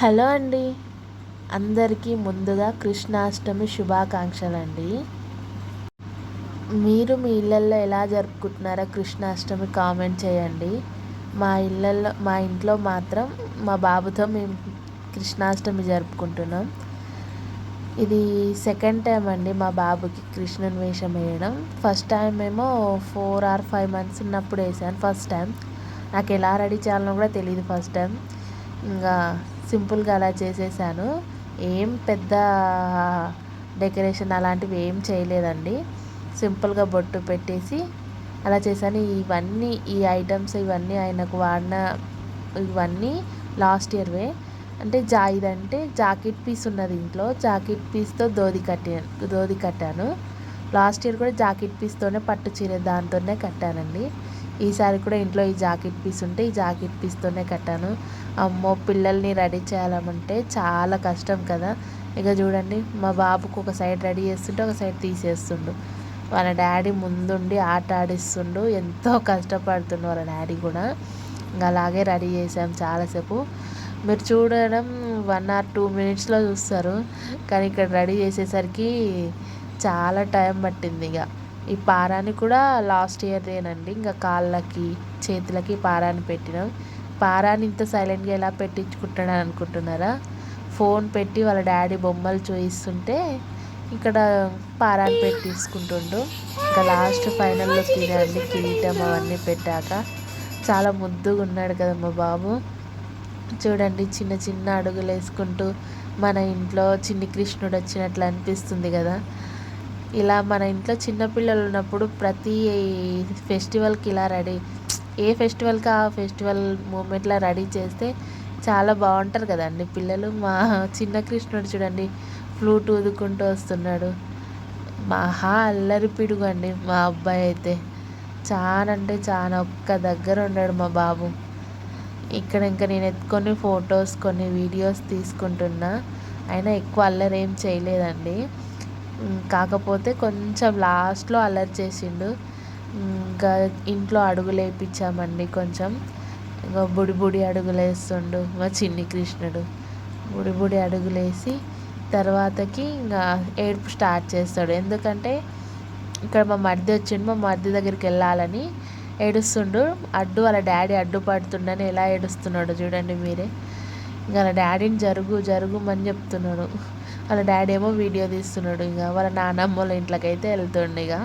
Hello అండి. అందరికీ ముందుగా కృష్ణాష్టమి శుభాకాంక్షలు అండి మీరు మీ ఇళ్ళల్లో ఎలా జరుపుకుంటున్నారో కృష్ణాష్టమి కామెంట్ చేయండి. మా ఇళ్ళల్లో మా ఇంట్లో మాత్రం మా బాబుతో మేము కృష్ణాష్టమి జరుపుకుంటున్నాం. ఇది సెకండ్ టైం అండి మా బాబుకి కృష్ణుని వేషం వేయడం. ఫస్ట్ టైం ఏమో ఫోర్ ఆర్ ఫైవ్ మంత్స్ ఉన్నప్పుడు వేసాను ఫస్ట్ టైం. నాకు ఎలా రెడీ చేయాలనో కూడా తెలియదు ఫస్ట్ టైం. ఇంకా సింపుల్గా అలా చేసేసాను. ఏం పెద్ద డెకరేషన్ అలాంటివి ఏం చేయలేదండి. సింపుల్గా బొట్టు పెట్టేసి అలా చేశాను. ఇవన్నీ ఈ ఐటమ్స్ ఇవన్నీ ఆయనకు వాడిన ఇవన్నీ లాస్ట్ ఇయర్వే. అంటే జా ఇదంటే జాకెట్ పీస్ ఉన్నది ఇంట్లో. జాకెట్ పీస్తో దోది కట్టాను దోది కట్టాను. లాస్ట్ ఇయర్ కూడా జాకెట్ పీస్తోనే పట్టు చీర దాంతోనే కట్టానండి. ఈసారి కూడా ఇంట్లో ఈ జాకెట్ పీస్ ఉంటే ఈ జాకెట్ పీస్తోనే కట్టాను. అమ్మో పిల్లల్ని రెడీ చేయాలంటే చాలా కష్టం కదా. ఇక చూడండి మా బాబుకు ఒక సైడ్ రెడీ చేస్తుంటే ఒక సైడ్ తీసేస్తుండు. వాళ్ళ డాడీ ముందుండి ఆట ఆడిస్తుండు. ఎంతో కష్టపడుతుండు వాళ్ళ డాడీ కూడా. ఇంకా అలాగే రెడీ చేసాం చాలాసేపు. మీరు చూడడం వన్ ఆర్ టూ మినిట్స్లో చూస్తారు. కానీ ఇక్కడ రెడీ చేసేసరికి చాలా టైం పట్టింది ఇక. ఈ పారాని కూడా లాస్ట్ ఇయర్దేనండి. ఇంకా కాళ్ళకి చేతులకి పారాని పెట్టినాం. పారాని ఇంత సైలెంట్గా ఎలా పెట్టించుకుంటాడని అనుకుంటున్నారా? ఫోన్ పెట్టి వాళ్ళ డాడీ బొమ్మలు చూపిస్తుంటే ఇక్కడ పారాని పెట్టించుకుంటుండు. ఇంకా లాస్ట్ ఫైనల్లో తినండి కిరీటం అవన్నీ పెట్టాక. చాలా ముద్దుగా ఉన్నాడు కదా మా బాబు. చూడండి చిన్న చిన్న అడుగులు వేసుకుంటూ మన ఇంట్లో చిన్ని కృష్ణుడు వచ్చినట్లు అనిపిస్తుంది కదా. ఇలా మన ఇంట్లో చిన్నపిల్లలు ఉన్నప్పుడు ప్రతి ఫెస్టివల్కి ఇలా రెడీ ఏ ఫెస్టివల్కి ఆ ఫెస్టివల్ మూమెంట్లో రెడీ చేస్తే చాలా బాగుంటారు కదండి. పిల్లలు మా చిన్న కృష్ణుడు చూడండి ఫ్లూట్ ఊదుకుంటూ వస్తున్నాడు. మహా అల్లరి పిడుగు అండి మా అబ్బాయి అయితే. చాలా అంటే చాలా ఒక్క దగ్గర ఉన్నాడు మా బాబు. ఇక్కడ ఇంకా నేను ఎత్తుకొని ఫొటోస్ కొన్ని వీడియోస్ తీసుకుంటున్నా. అయినా ఎక్కువ అల్లరి ఏం చేయలేదండి. కాకపోతే కొంచెం లాస్ట్లో అల్లరి చేసిండు. ఇంకా ఇంట్లో అడుగులు వేయించామండి కొంచెం. ఇంకా బుడి బుడి అడుగులు వేస్తుండు మా చిన్ని కృష్ణుడు. బుడి బుడి అడుగులు వేసి తర్వాతకి ఇంకా ఏడుపు స్టార్ట్ చేస్తాడు. ఎందుకంటే ఇక్కడ మా మరిది వచ్చిండు మా మరిది దగ్గరికి వెళ్ళాలని ఏడుస్తుండు. అడ్డు వాళ్ళ డాడీ అడ్డు పడుతుండని ఎలా ఏడుస్తున్నాడు చూడండి మీరే. ఇంకా వాళ్ళ డాడీని జరుగు జరుగుమని చెప్తున్నాడు. వాళ్ళ డాడీ ఏమో వీడియో తీస్తున్నాడు ఇక. వాళ్ళ నానమ్మ వాళ్ళ ఇంట్లోకి అయితే వెళ్తుండే ఇక.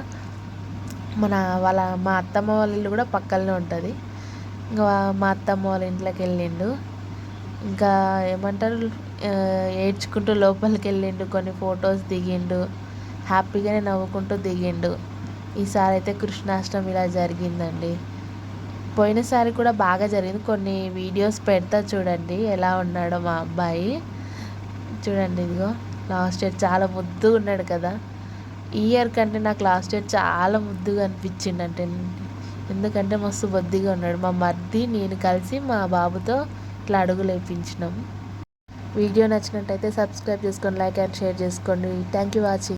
మన వాళ్ళ మా అత్తమ్మ వాళ్ళ ఇల్లు కూడా పక్కనే ఉంటుంది. ఇంకా మా అత్తమ్మ వాళ్ళ ఇంట్లోకి వెళ్ళిండు. ఇంకా ఏమంటారు ఏడ్చుకుంటూ లోపలికి వెళ్ళిండు కొన్ని ఫొటోస్ దిగిండు. హ్యాపీగానే నవ్వుకుంటూ దిగిండు. ఈసారి అయితే కృష్ణాష్టమి ఇలా జరిగిందండి. పోయినసారి కూడా బాగా జరిగింది. కొన్ని వీడియోస్ పెడతా చూడండి ఎలా ఉన్నాడో మా అబ్బాయి. చూడండి ఇదిగో. లాస్ట్ ఇయర్ చాలా ముద్దుగా ఉన్నాడు కదా. ఈ ఇయర్ కంటే నాకు లాస్ట్ ఇయర్ చాలా ముద్దుగా అనిపించింది అంటే ఎందుకంటే మస్తు బొద్దిగా ఉన్నాడు. మా మర్ది నేను కలిసి మా బాబుతో ఇట్లా అడుగులు వేయించినాం వీడియో నచ్చినట్టయితే సబ్స్క్రైబ్ చేసుకోండి లైక్ అండ్ షేర్ చేసుకోండి. Thank you watching